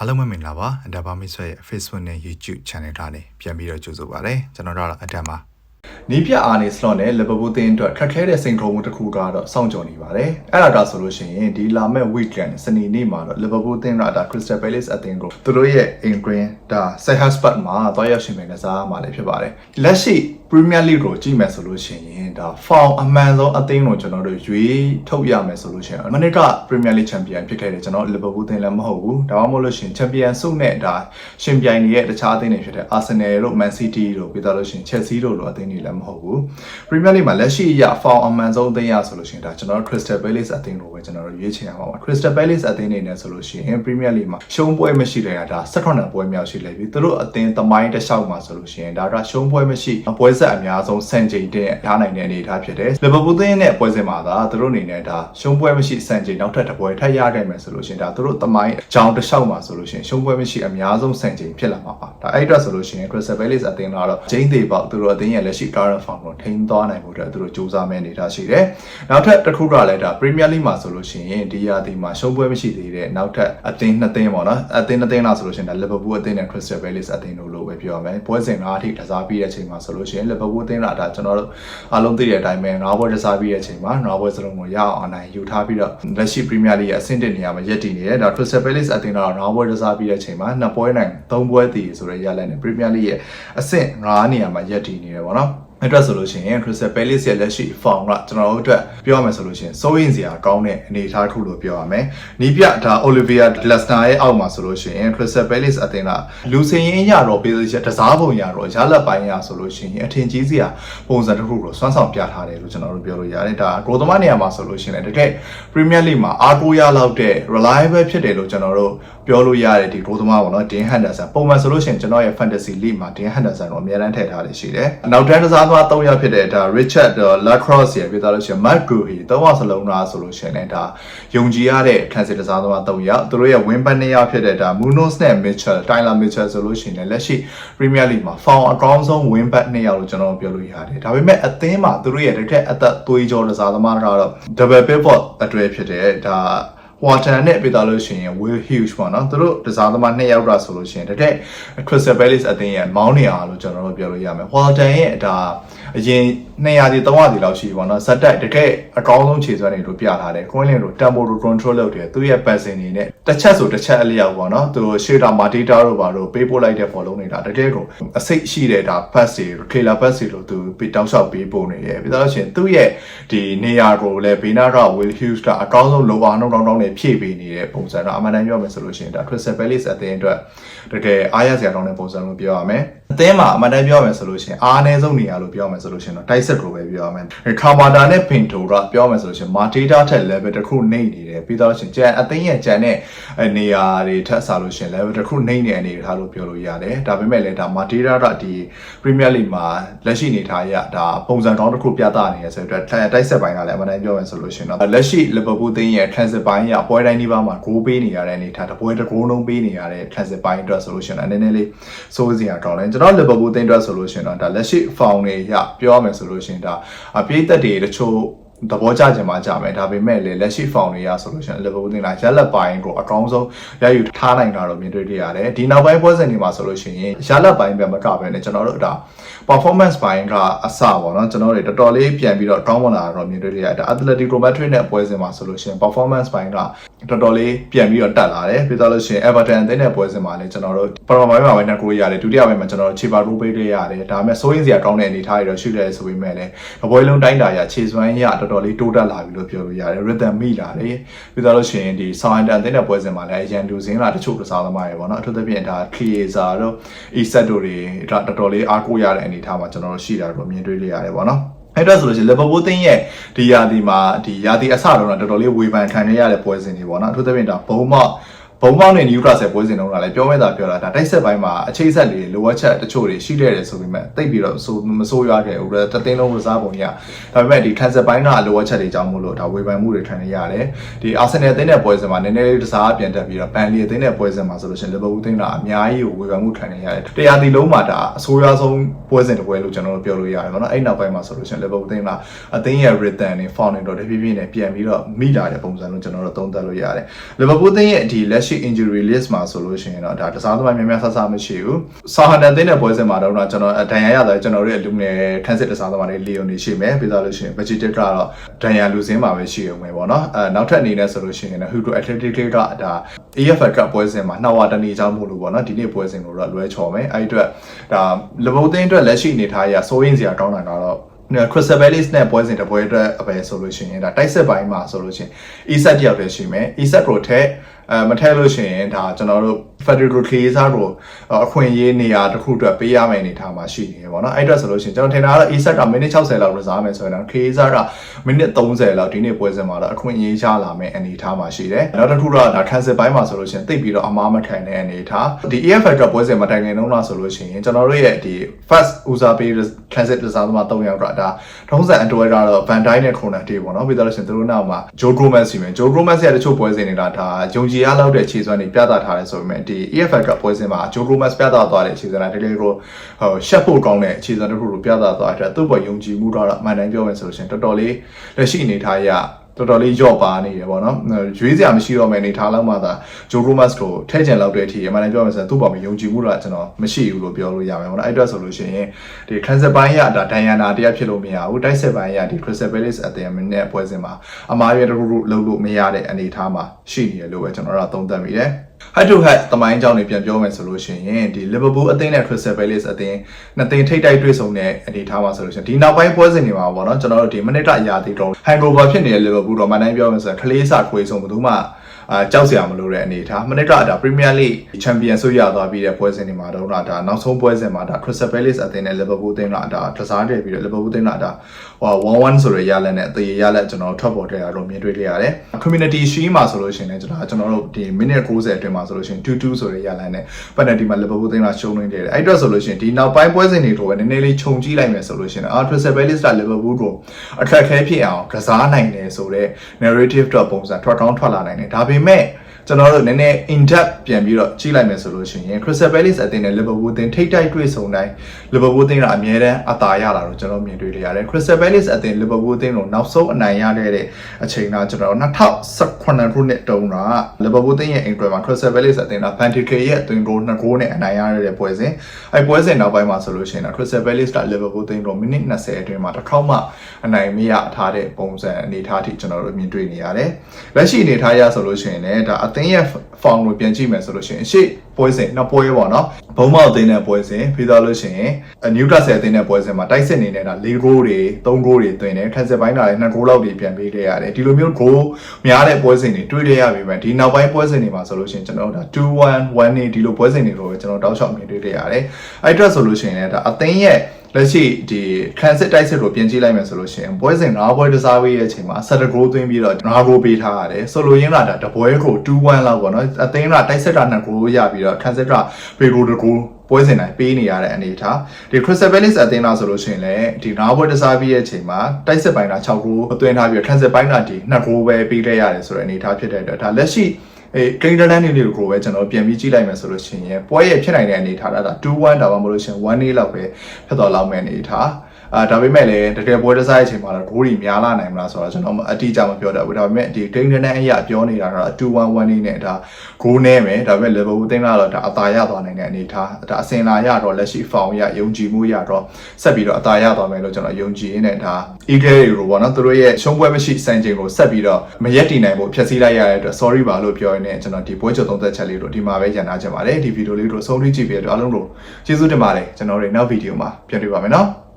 အားလုံးပဲမင်္ဂလာပါအဒါဘာမစ်ဆွဲရဲ့ Facebook နဲ့ YouTube Channel ထားနေပြန်ပြီးတော့ကြိုဆိုပါရစေကျွန်တော်တို့ကတော့အဒါပါ နီးပြအာနေစလော့နဲ့လီဗာပူးတင်းအတွက်ခက်ခဲတဲ့စိန်ခေါ်မှုတစ်ခုကတော့စောင့်ကြုံနေပါတယ်။အဲ့ဒါဒါဆိုလို့ရှိရင်ဒီလာမယ့် weekend စနေနေ့မှာတော့လီဗာပူးတင်းကဒါ Crystal Palace အသင်းကိုသူတို့ရဲ့ in green ဒါ Selhurst မှာသွားရောက်ရှင်ပြိုင်ကစားမှာလည်းဖြစ်ပါတယ်။လက်ရှိ Premier League ကိုကြည့်မယ်ဆိုလို့ရှိရင်ဒါ form အမှန်ဆုံးအသင်းကိုကျွန်တော်တို့ရွေးထုတ်ရမယ်ဆိုလို့ရှိရင်မနစ်က Premier League Champion ဖြစ်ခဲ့တယ်ကျွန်တော်လီဗာပူးတင်းလည်းမဟုတ်ဘူး။ဒါမှမဟုတ်လို့ရှိရင် Champion ဆုနဲ့ဒါရှင်ပြိုင်နေတဲ့တခြားအသင်းတွေဖြစ်တဲ့ Arsenal တို့ Man City တို့ပြီးတော့လို့ရှိရင် Chelsea တို့လိုအသင်းတွေလည်းမဟုတ်ဘူး။ Premier League မှာလက်ရှိအရ form အမှန်ဆုံးအသင်းရဆိုလို့ရှိရင်ဒါကျွန်တော်တို့ Crystal Palace အသင်းကိုပဲကျွန်တော်တို့ရွေးချယ်ရမှာပါ။ Crystal Palace အသင်းနေနဲ့ဆိုလို့ရှိရင် Premier League မှာရှုံးပွဲမရှိတဲ့ဒါ18ပွဲမြောက်ရှိလိုက်ပြီ။သူတို့အသင်းသမိုင်းတစ်လျှောက်မှာဆိုလို့ရှိရင်ဒါကရှုံးပွဲမရှိပွဲဆက်အများဆုံးစံချိန်တင်ထားနိုင်တဲ့အနေအထားဖြစ်တယ်။လီဗာပူးသင်းရဲ့ပွဲစဉ်မှာသာသူတို့အနေနဲ့ဒါရှုံးပွဲမရှိစံချိန်နောက်ထပ်တစ်ပွဲထပ်ရခဲ့မယ်ဆိုလို့ရှိရင်ဒါသူတို့သမိုင်းအကြောင်းတစ်လျှောက်မှာဆိုလို့ရှိရင်ရှုံးပွဲမရှိအများဆုံးစံချိန်ဖြစ်လာမှာပါ။ဒါအဲ့အတွက်ဆိုလို့ရှိရင် Crystal Palace အသင်းကတော့ဂျိန်းသေးပေါက်သူတို့အသင်းရဲ့လက်ရှိ current form ကိုထိန်းသွားနိုင်ဖို့အတွက်သူတို့စူးစမ်းမဲ့အနေအထားရှိတယ်။နောက်ထပ်တစ်ခုကလည်းဒါ Premier League မှာဆိုလို့ရှိရင်ဒီရာသီမှာရှုံးပွဲမရှိသေးတဲ့နောက်ထပ်အသင်းနှစ်သင်းပေါ့နော်။အသင်းနှစ်သင်းလားဆိုလို့ရှိရင်ဒါ Liverpool အသင်းနဲ့ Crystal Palace အသင်းတို့လို့ ပဲပြောရမယ်။ပွဲစဉ်၅အထိတစားပြီးတဲ့အချိန်မှာဆိုလို့ရှိရင် Liverpool အသင်းကဒါကျွန်တော်တို့အားလုံးသိတဲ့အတိုင်းပဲ၅ပွဲတစားပြီးတဲ့အချိန်မှာ၅ပွဲစလုံးကိုရအောင်အနိုင်ယူထားပြီးတော့လက်ရှိ Premier League ရဲ့အဆင့်တစ်နေရာမှာရပ်တည်နေတယ်။ဒါ Crystal Palace အသင်းကတော့၅ပွဲတစားပြီးတဲ့အချိန်မှာနှစ်ပွဲနိုင်၃ပွဲတည်ဆိုတဲ့ရလဒ်နဲ့ Premier League ရဲ့အဆင့်၅နေရာမှာရပ်တည်နေတယ်ပေါ့နော်။အတွက်ဆိုလို့ရှိရင် Crystal Palace ရဲ့လက်ရှိ form ကကျွန်တော်တို့အတွက်ပြောရမယ်ဆိုလို့ရှိရင်စိုးရင်စရာကောင်းတဲ့အနေအထားတစ်ခုလို့ပြောရမယ်။နီးပြဒါ Olivia Glasner ရဲ့အောက်မှာဆိုလို့ရှိရင် Crystal Palace အသင်းကလူစင်ရင်ရတော့ပေးချက်တစားပုံရတော့ရလက်ပိုင်းရဆိုလို့ရှိရင်အထင်ကြီးစရာပုံစံတစ်ခုကိုစွမ်းဆောင်ပြထားတယ်လို့ကျွန်တော်တို့ပြောလို့ရတယ်။ဒါဂိုသမားနေရာမှာဆိုလို့ရှိရင်တကယ် Premier League မှာအားကိုးရလောက်တဲ့ reliable ဖြစ်တယ်လို့ကျွန်တော်တို့ပြောလို့ရတယ်ဒီဂိုသမားပေါ့နော် Dean Henderson ပုံမှန်ဆိုလို့ရှိရင်ကျွန်တော်ရဲ့ Fantasy League မှာ Dean Henderson ကိုအများအားထည့်ထားတယ်ရှိတယ်။နောက်တန်းကစားသမား၃ယောက်ဖြစ်တဲ့ဒါ Richard Lacrosse ရပြသလို့ရှိရင် Matt Guhi သုံးယောက်စလုံးလားဆိုလို့ရှိရင်လည်းဒါယုံကြည်ရတဲ့ခံစစ်ကစားသမား၃ယောက်သူတို့ရဲ့ win back ၂ယောက်ဖြစ်တဲ့ဒါ Munoz နဲ့ Mitchell Tyler Mitchell ဆိုလို့ရှိရင်လည်းလက်ရှိ Premier League မှာ form အကောင်းဆုံး win back ၂ယောက်လို့ကျွန်တော်ပြောလို့ရတယ်ဒါပေမဲ့အသင်းမှာသူတို့ရဲ့တစ်ထက်အသက်သွေးကြောကစားသမားကတော့ double pivot အတွဲဖြစ်တဲ့ဒါ Water နဲ့ပြသလို့ရှိရင် Will Hughes ပေါ့နော်သူတို့တစားသမားနှစ်ယောက်ကဆိုလို့ရှိရင်တကယ် Crystal Palace အသင်းရဲ့မောင်းနေအောင်လို့ကျွန်တော်တို့ပြောလို့ရမယ် Water ရဲ့ဒါအရင်200ဒီ300ဒီလောက်ရှိပေါ့နော်ဇက်တိုက်တကယ်အကောင်းဆုံးခြေစွမ်းတွေတို့ပြထားတယ် Quinlan တို့ tempo တို့ control လုပ်တယ်သူရဲ့ passing တွေနဲ့ တစ်ချက်ဆိုတစ်ချက်အလျောက်ပေါ့နော်သူ shader Matita တို့ပါတို့ပေးပို့လိုက်တဲ့ follow နေတာတကယ်ကိုအစိတ်ရှိတဲ့ဒါ pass တွေ trailer pass တွေလို့သူတောက်လျှောက်ပေးပို့နေတယ်ပြီးတော့ရှင်သူ့ရဲ့ဒီနေရာကိုလည်းဘေးနာက Will Hughes ကအကောင်းဆုံး lower နှုံတောင်းတောင်းနဲ့ဖြည့်ပေးနေတဲ့ပုံစံတော့အမှန်တမ်းပြောမယ်ဆိုလို့ရှိရင်ဒါ Crystal Palace အသင်းအတွက်တကယ်အားရစရာကောင်းတဲ့ပုံစံလို့ပြောရမယ် အသင်းမှာအမှန်တမ်းပြောရမယ်ဆိုလို့ရှိရင်အားအနည်းဆုံးနေရာလို့ပြောရမယ်ဆိုလို့ရှိရင်တော့တိုက်ဆက်ကိုပဲပြောရမယ်ခါမာတာနဲ့ပင်တိုကပြောရမယ်ဆိုလို့ရှိရင်မာတေတာထက် level တစ်ခုနှိမ့်နေတယ်ပြီးတော့ရှင်ကျန်အသင်းရဲ့ကျန်တဲ့နေရာတွေထက်ဆလို့ရှိရင် level တစ်ခုနှိမ့်နေအနေထားလို့ပြောလို့ရတယ်ဒါပေမဲ့လည်းဒါမာတေတာကဒီ Premier League မှာလက်ရှိနေထားရဒါပုံစံကောင်းတစ်ခုပြသနေရဆိုတော့တိုက်ဆက်ပိုင်းကလည်းအမှန်တမ်းပြောရမယ်ဆိုလို့ရှိရင်တော့လက်ရှိ Liverpool သင်းရဲ့ transit ပိုင်းကပွဲတိုင်းဒီပါမှာဂိုးပေးနေရတဲ့အနေထားတပွဲတစ်ဂိုးလုံးပေးနေရတဲ့ transit ပိုင်းအတွက်ဆိုလို့ရှိရင်လည်းနည်းနည်းလေးစိုးစရာကောင်းတယ်ကျွန်တော် Liverpool သင်းအတွက်ဆိုလို့ရှိရင်တော့ဒါလက်ရှိ form တွေရပြောရမယ်ဆိုလို့ရှိရင်ဒါအပြည့်သက်တွေတချို့ သဘောကျကြမှာကြမယ်ဒါပေမဲ့လေလက်ရှိ form တွေရဆိုလို့ရှိရင် Liverpool တင်လာရက်လက်ပိုင်းကိုအကောင်းဆုံးရယူထားနိုင်တာတော့မြင်တွေ့ရရတယ်ဒီနောက်ပိုင်းပွဲစဉ်တွေမှာဆိုလို့ရှိရင်ရက်လက်ပိုင်းပဲမကပဲねကျွန်တော်တို့ဒါ performance ပိုင်းကအစပေါ့နော်ကျွန်တော်တို့တော်တော်လေးပြန်ပြီးတော့ကောင်းမလာတော့မြင်တွေ့ရတာ Atletico Madrid နဲ့ပွဲစဉ်မှာဆိုလို့ရှိရင် performance ပိုင်းကတော်တော်လေးပြန်ပြီးတော့တက်လာတယ်ပြီးတော့လို့ရှိရင် Everton အသင်းနဲ့ပွဲစဉ်မှာလည်းကျွန်တော်တို့ပထမပိုင်းမှာပဲနှစ်ကိုရတယ်ဒုတိယပိုင်းမှာကျွန်တော်တို့ Chiba Rope ပေးရရတယ်ဒါပေမဲ့စိုးရင်စရာကောင်းတဲ့အနေအထားတွေတော့ရှိတယ်ဆိုပေမဲ့လည်းအပွဲလုံးတိုင်းတာရခြေစွမ်းရတော်တော်လေးတိုးတက်လာပြီလို့ပြောလို့ရတယ် rhythm မိလာတယ်ပြီးတော့လို့ရှိရင်ဒီ Southampton အသင်းနဲ့ပွဲစဉ်မှာလည်းရန်တူစင်းလာတချို့ကစားသမားတွေပေါ့နော်အထူးသဖြင့်ဒါ Chiesa တို့ Isak တို့တွေဒါတော်တော်လေးအားကိုးရတဲ့အနေအထားမှာကျွန်တော်တို့ရှိတာတော့မြင်တွေ့ရရတယ်ပေါ့နော်အဲ့တော့ဆိုလို့ရှိရင် Liverpool တင်းရဲ့ဒီယာဒီမှာဒီယာဒီအစတော့တော်တော်လေးဝေဖန်ခံရတဲ့ပွဲစဉ်တွေပေါ့နော်အထူးသဖြင့်ဒါဘုံမော့ ဘုံပေါင်းနဲ့ Newcastle ပွဲစဉ်တုန်းကလည်းပြောမဲ့တာပြောတာဒါတိုက်ဆက်ပိုင်းမှာအခြေဆက်လေးလိုအပ်ချက်တချို့တွေရှိခဲ့တယ်ဆိုပေမဲ့တိတ်ပြီးတော့ဆိုမဆိုးရွားခဲ့ဘူးတသိန်းလုံးကစားပုံရဒါပေမဲ့ဒီ transit ပိုင်းကလိုအပ်ချက်တွေကြောင့်မို့လို့ဒါဝေဖန်မှုတွေခံနေရတယ်ဒီ Arsenal အသင်းနဲ့ပွဲစဉ်မှာနည်းနည်းလေးတစားပြန်တက်ပြီးတော့ Burnley အသင်းနဲ့ပွဲစဉ်မှာဆိုလို့ရှိရင် Liverpool အသင်းကအများကြီးကိုဝေဖန်မှုခံနေရတယ်တရားဒီလုံးမှာဒါအဆိုးရွားဆုံးပွဲစဉ်တစ်ပွဲလို့ကျွန်တော်တို့ပြောလို့ရတယ်ပေါ့နော်အဲ့နောက်ပိုင်းမှာဆိုလို့ရှိရင် Liverpool အသင်းကအသင်းရဲ့ rhythm တွေ form တွေတော့တဖြည်းဖြည်းနဲ့ပြန်ပြီးတော့မိလာတဲ့ပုံစံလို့ကျွန်တော်တို့သုံးသပ်လို့ရတယ် Liverpool အသင်းရဲ့ဒီလက်ရှိ injury list မှာဆိုလို့ရှိရင်တော့ဒါတစားသမားများများဆဆမရှိဘူး။ဆောဟန်တန်တင်းတဲ့ပွဲစဉ်မှာတော့ကျွန်တော်ဒဏ်ရာရတာကျွန်တော်တို့ရဲ့လူငယ်ခန်းစစ်တစားသမားတွေလီယိုနေရှိမယ်ပြီးသားလို့ရှိရင် vegetal ကတော့ဒဏ်ရာလူစင်းမှာပဲရှိရုံပဲပေါ့နော်။အဲနောက်ထပ်အနေနဲ့ဆိုလို့ရှိရင် hydro athletic ကဒါ AFL ကပွဲစဉ်မှာနှစ်ဝတနေချောင်းမို့လို့ပေါ့နော်ဒီနေ့ပွဲစဉ်ကိုတော့လွဲချော်မယ်အဲ့ဒီအတွက်ဒါလဘုတ်သိန်းအတွက်လက်ရှိအနေထားအရစိုးရင်စရာကောင်းတာကတော့ Crystal Palace နဲ့ပွဲစဉ်တစ်ပွဲအတွက်အပဲဆိုလို့ရှိရင်ဒါတိုက်စစ်ပိုင်းမှာဆိုလို့ရှိရင် ESET တယောက်တည်းရှိမယ် ESET ကိုထက် အဲမထည့်လို့ရှိရင်ဒါကျွန်တော်တို့ Federal Case ကိုအခွင့်အရေးနေရာတစ်ခုအတွက်ပေးရမယ့်အနေထားမှာရှိနေတယ်ပေါ့နော်အဲ့အတွက်ဆိုလို့ရှိရင်ကျွန်တော်ထင်တာကတော့ ESET ကမိနစ်60လောက် reserve မယ်ဆိုရင်တော့ Case ကမိနစ်30လောက်ဒီနေ့ပွဲစဉ်မှာတော့အခွင့်အရေးရလာမယ့်အနေထားမှာရှိတယ်နောက်တစ်ခုတော့ဒါ cancel ပိုင်းမှာဆိုလို့ရှိရင်တိတ်ပြီးတော့အမားမခံတဲ့အနေထားဒီ EFL ကပွဲစဉ်မှာတိုင်ငင်လုံးလားဆိုလို့ရှိရင်ကျွန်တော်တို့ရဲ့ဒီ first user pay transit တစားသမား3ယောက်ကဒါထုံးစံအတွေ့အကြုံတော့ Van Dijk နဲ့ Kroner တေးပေါ့နော်ပြီးတော့လို့ရှိရင်သူတို့နောက်မှာ Joe Gomez စီမယ် Joe Gomez ရဲ့တချို့ပွဲစဉ်တွေကဒါယုံကြည်ရလောက်တဲ့ခြေစွမ်းတွေပြသထားတယ်ဆိုပေမဲ့ဒီ EFL ကပွဲစဉ်မှာ Joe Gomez ပြသသွားတဲ့ခြေစွမ်းတွေတကယ်ကိုဟိုရှက်ဖို့ကောင်းတဲ့ခြေစွမ်းတစ်ခုကိုပြသသွားတဲ့သူ့ပေါ်ယုံကြည်မှုတော့အမှန်တမ်းပြောမယ်ဆိုလို့ရှိရင်တော်တော်လေးလက်ရှိအနေထားရ တော်တော်လေးကြော့ပါနေတယ်ပေါ့နော်ရွေးစရာမရှိတော့မယ့်အနေထားလောက်မှသာဂျိုရိုမတ်ကိုထဲကျင်လောက်တဲ့အထိအမှန်တမ်းပြောမယ်ဆိုရင်သူ့ပေါ်မှာယုံကြည်မှုတော့ကျွန်တော်မရှိဘူးလို့ပြောလို့ရမယ်ပေါ့နော်အဲ့အတွက်ဆိုလို့ရှိရင်ဒီ transit ပိုင်းရဒါဒိုင်ယာနာတရားဖြစ်လို့မရဘူးတိုက်စစ်ပိုင်းရဒီ Crystal Palace အသင်းနဲ့ပွဲစဉ်မှာအမားရတခုခုလုံးလို့မရတဲ့အနေထားမှာရှိနေတယ်လို့ပဲကျွန်တော်တို့သုံးသပ်မိတယ် head to head တမိုင်းကြောင်းတွေပြန်ပြောမယ်ဆိုလို့ရှိရင်ဒီ Liverpool အသင်းနဲ့ Crystal Palace အသင်းနှစ်သင်းထိပ်တိုက်တွေ့ဆုံတဲ့အနေအထားမှာဆိုလို့ရှိရင်ဒီနောက်ပိုင်းပွဲစဉ်တွေမှာပေါ့နော်ကျွန်တော်တို့ဒီမိနစ်တအရာတိတော့ hangover ဖြစ်နေတဲ့ Liverpool တော့မနိုင်ပြောမယ်ဆိုရင်ခလေးစာခွေဆုံးဘယ်သူမှ အာကြောက်စရာမလိုတဲ့အနေအထားမနစ်ကဒါ Premier League Champion ဆိုရသွားပြီးတဲ့ပွဲစဉ်တွေမှာတော့ဒါနောက်ဆုံးပွဲစဉ်မှာဒါ Crystal Palace အသင်းနဲ့ Liverpool အသင်းကဒါကစားတယ်ပြီးတော့ Liverpool အသင်းကဒါဟို1-1ဆိုရရလက်နဲ့အသေးရလက်ကျွန်တော်ထွက်ပေါ်ခဲ့တာတော့မြင်တွေ့ခဲ့ရတယ် Community Shield မှာဆိုလို့ရှိရင်လည်းကျွန်တော်ကျွန်တော်တို့ဒီ minute 90အတွင်းမှာဆိုလို့ရှိရင်2-2ဆိုရရလက်နဲ့ penalty မှာ Liverpool အသင်းကရှုံးနေတယ်အဲ့အတွက်ဆိုလို့ရှိရင်ဒီနောက်ပိုင်းပွဲစဉ်တွေတော့နည်းနည်းလေးခြုံကြည့်လိုက်မယ်ဆိုလို့ရှိရင်အာ Crystal Palace က Liverpool ကိုအခက်ခဲဖြစ်အောင်ကစားနိုင်တယ်ဆိုတော့ narrative တော့ပုံစံထွက်ကောင်းထွက်လာနိုင်တယ်ဒါပေမဲ့ ကျွန်တော်တို့နည်းနည်း in depth ပြန်ပြီးတော့ကြည့်လိုက်မယ်ဆိုလို့ရှိရင် Crystal Palace အသင်းနဲ့ Liverpool အသင်းထိပ်တိုက်တွေ့ဆုံတိုင်း Liverpool အသင်းကအမြဲတမ်းအသာရလာတော့ကျွန်တော်မြင်တွေ့ရတယ် Crystal Palace အသင်း Liverpool အသင်းကိုနောက်ဆုံးအနိုင်ရခဲ့တဲ့အချိန်ကကျွန်တော်2018ခုနှစ်တုန်းက Liverpool အသင်းရဲ့ England မှာ Crystal Palace အသင်းက Van Dijk ရဲ့အသွင်ကို2ဂိုးနဲ့အနိုင်ရတဲ့ပွဲစဉ်အဲပွဲစဉ်နောက်ပိုင်းမှာဆိုလို့ရှိရင်တော့ Crystal Palace က Liverpool အသင်းကိုမိနစ်20အတွင်းမှာတစ်ခေါက်မှအနိုင်မရထားတဲ့ပုံစံအနေထားထိကျွန်တော်တို့မြင်တွေ့နေရတယ်လက်ရှိအနေထားရဆိုလို့ရှိရင်လည်းဒါအသင်းရဲ့ form ကိုပြန်ကြည့်မယ်ဆိုလို့ရှိရင်ရှေ့ပွဲစဉ်နောက်ပွဲပေါ့နော်ဘုံမောက်အသင်းနဲ့ပွဲစဉ်ပြီးတော့လို့ရှိရင် Newcastle အသင်းနဲ့ပွဲစဉ်မှာတိုက်စစ်နေတဲ့ဒါ၄ဂိုးတွေ၃ဂိုးတွေတွင်တယ်ခက်စစ်ပိုင်းကလည်း2ဂိုးလောက်တွေပြန်ပေးခဲ့ရတယ်ဒီလိုမျိုးဂိုးများတဲ့ပွဲစဉ်တွေတွေ့ရရပြီပဲဒီနောက်ပိုင်းပွဲစဉ်တွေမှာဆိုလို့ရှိရင်ကျွန်တော်တို့ဒါ2-1 1နေဒီလိုပွဲစဉ်တွေကိုကျွန်တော်တောက်လျှောက်မြင်တွေ့ရရတယ်အဲ့အတွက်ဆိုလို့ရှိရင်လည်းဒါအသင်းရဲ့ လက်ရှိဒီ transit တိုက်စစ်ကိုပြင်ကြည့်လိုက်မယ်ဆိုလို့ရှိရင်ပွဲစဉ်၅ပွဲတစားပေးတဲ့အချိန်မှာဆက်တဂိုးသွင်းပြီးတော့၅ဂိုးပေးထားရတယ်ဆိုလိုရင်းကဒါတပွဲကို2-1လောက်ပေါ့နော်အသင်းကတိုက်စစ်က2ဂိုးရပြီးတော့ transit ကပေဂိုတဂိုးပွဲစဉ်တိုင်းပေးနေရတဲ့အနေအထားဒီ Crystal Palace အသင်းသားဆိုလို့ရှိရင်လည်းဒီ၅ပွဲတစားပြီးတဲ့အချိန်မှာတိုက်စစ်ပိုင်းက6ဂိုးအသွင်းထားပြီးတော့ transit ပိုင်းကဒီ2ဂိုးပဲပေးခဲ့ရတယ်ဆိုတဲ့အနေအထားဖြစ်တဲ့အတွက်ဒါလက်ရှိ အဲကိန်းတန်းနေလေးကိုပဲကျွန်တော်ပြန်ပြီးကြည့်လိုက်မယ်ဆိုလို့ရှိရင်ပွဲရဲ့ဖြစ်နိုင်တဲ့အနေအထားဒါ2-1ဒါမှမဟုတ်လို့ရှိရင်1-0လောက်ပဲဖြစ်သွားလောက်မယ့်အနေအထား အာဒါပေမဲ့လည်းတကယ်ပွဲတစားရဲ့အချိန်မှာတော့ဂိုးတွေများလာနိုင်မလားဆိုတော့ကျွန်တော်အတိအကျမပြောတတ်ဘူးဒါပေမဲ့ဒီဂိမ်းတန်းအရာပြောနေတာကတော့2-1-1နေနဲ့ဒါဂိုးနဲမယ်ဒါပေမဲ့ level သိန်းကတော့ဒါအသာရသွားနိုင်တဲ့အနေအထားဒါအစင်လာရတော့လက်ရှိ form ရယုံကြည်မှုရတော့ဆက်ပြီးတော့အသာရသွားမယ်လို့ကျွန်တော်ယုံကြည်ရင်းနဲ့ဒါ eagle တွေပေါ့နော်သူတို့ရဲ့ရှုံးပွဲမရှိစံချိန်ကိုဆက်ပြီးတော့မရက်တည်နိုင်ဖို့ဖျက်ဆီးလိုက်ရတဲ့အတွက် sorry ပါလို့ပြောရင်းနဲ့ကျွန်တော်ဒီပွဲချုပ်သုံးသက်ချက်လေးတို့ဒီမှာပဲညံထားချင်ပါတယ်ဒီဗီဒီယိုလေးတို့ဆုံးဖြတ်ကြည့်ပြီးတော့အားလုံးတို့ကျေးဇူးတင်ပါတယ်ကျွန်တော်တို့နောက်ဗီဒီယိုမှာပြန်တွေ့ပါမယ်နော်